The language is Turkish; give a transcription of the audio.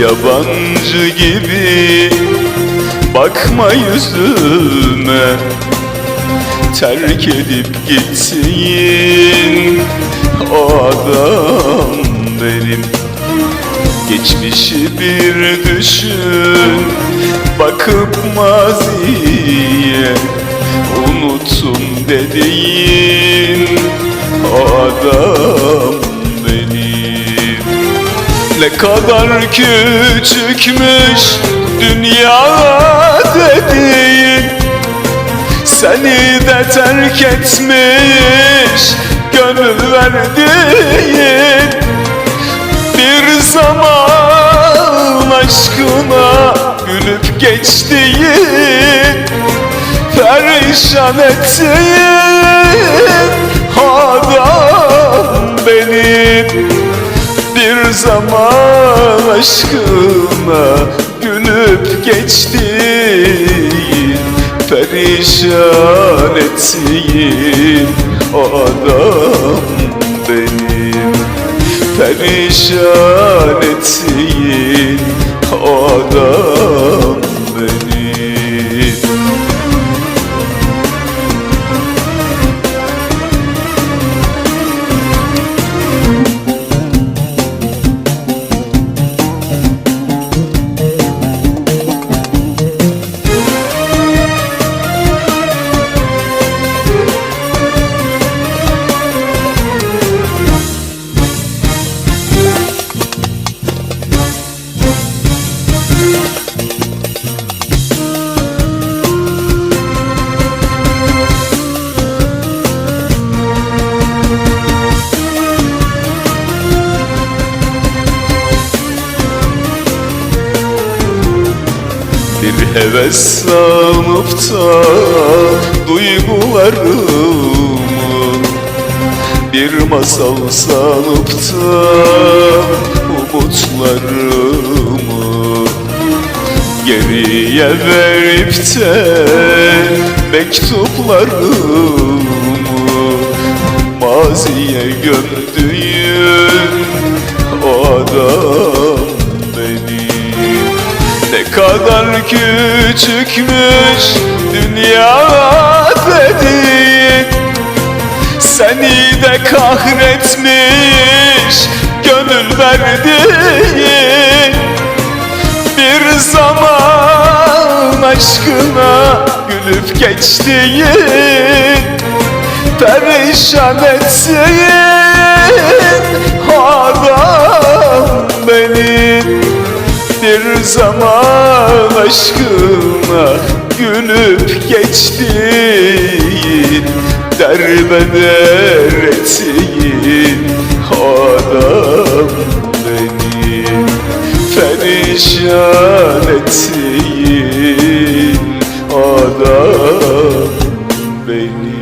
Yabancı gibi. Bakma yüzüme Terk edip gittiğin o adam benim. Geçmişi bir düşün Bakıp maziye Unuttum dediğin Ne kadar küçükmüş Dünya dediğin. Seni de terk etmiş Gönül verdiğin. Bir zaman aşkına gülüp geçtiğin Perişan ettiğin adam zaman aşkına gülüp geçtiğin Perişan ettiğin o adam benim. Perişan ettiğin o adam Bir heves sanıp da duygularımı Bir masal sanıp da umutlarımı Geriye verip de mektuplarımı Maziye gömdüğün o adam benim ne kadar küçükmüş dünya dediğin Seni de kahretmiş gönül verdiğin aşkına gülüp geçtiğin Perişan ettiğin adam benim. Bir zaman aşkına gülüp geçtiğin Derbeder ettiğin adam beni Perişan ettiğin adam beni